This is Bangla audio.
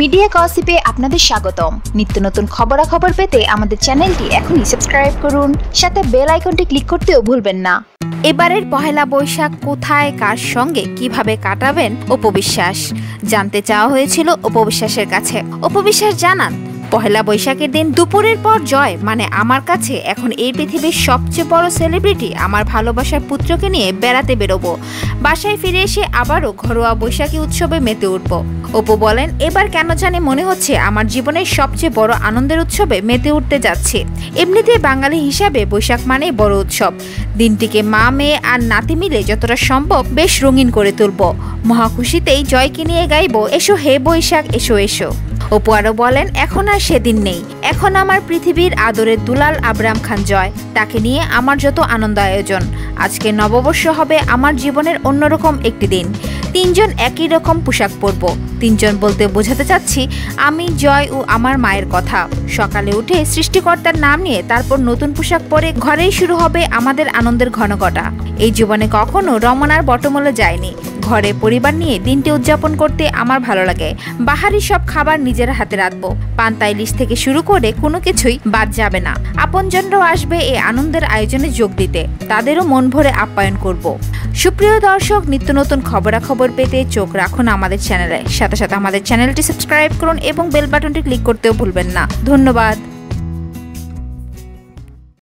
মিডিয়া গসিপে আপনাদের স্বাগতম। নিত্য নতুন খবরাখবর পেতে আমাদের চ্যানেলটি এখনই সাবস্ক্রাইব করুন, সাথে বেল আইকনটি ক্লিক করতেও ভুলবেন না। এবারের পহেলা বৈশাখ কোথায়, কার সঙ্গে কীভাবে কাটাবেন? অপবিশ্বাস। জানতে চাওয়া হয়েছিল অপবিশ্বাসের কাছে। অপবিশ্বাস জানান পহেলা বৈশাখের দিন দুপুরের পর জয় মানে আমার কাছে এখন এই পৃথিবীর সবচেয়ে বড় সেলিব্রিটি আমার ভালোবাসার পুত্রকে নিয়ে বেড়াতে বেরোবো। বাসায় ফিরে এসে আবারও ঘরোয়া বৈশাখী উৎসবে মেতে উঠব। অপু বলেন, এবার কেন জানি মনে হচ্ছে আমার জীবনের সবচেয়ে বড় আনন্দের উৎসবে মেতে উঠতে যাচ্ছে। এমনিতে বাঙালি হিসাবে বৈশাখ মানেই বড় উৎসব। দিনটিকে মা, মেয়ে আর নাতি মিলে যতটা সম্ভব বেশ রঙিন করে তুলব। মহাখুশিতেই জয়কে নিয়ে গাইব, এসো হে বৈশাখ, এসো এসো। অপু আরও বলেন, এখন আর সেদিন নেই। এখন আমার পৃথিবীর আদরের দুলাল আবরাম খান জয়। তাকে নিয়ে আমার যত আনন্দ আয়োজন। আজকে নববর্ষ হবে আমার জীবনের অন্যরকম একটি দিন। তিনজন একই রকম পোশাক পরব। তিনজন বলতে বোঝাতে চাচ্ছি, আমি, জয় ও আমার মায়ের কথা। সকালে উঠে সৃষ্টিকর্তার নাম নিয়ে তারপর নতুন পোশাক পরে ঘরেই শুরু হবে আমাদের আনন্দের ঘনঘটা। এই জীবনে কখনো রমনার বটমূলে যায়নি। ঘরে পরিবার নিয়ে দিনটি উদযাপন করতে আমার ভালো লাগে। বাহারি সব খাবার নিজের হাতে রাখব পান্তা ইলিশ থেকে শুরু করে কোনো কিছুই বাদ যাবে না। আপনজনরাও আসবে এই আনন্দের আয়োজনে যোগ দিতে। তাদেরও মন ভরে আপ্যায়ন করব। সুপ্রিয় দর্শক, নিত্য নতুন খবরাখবর পেতে চোখ রাখুন আমাদের চ্যানেলে। সাথে সাথে আমাদের চ্যানেলটি সাবস্ক্রাইব করুন এবং বেল বাটনটি ক্লিক করতেও ভুলবেন না। ধন্যবাদ।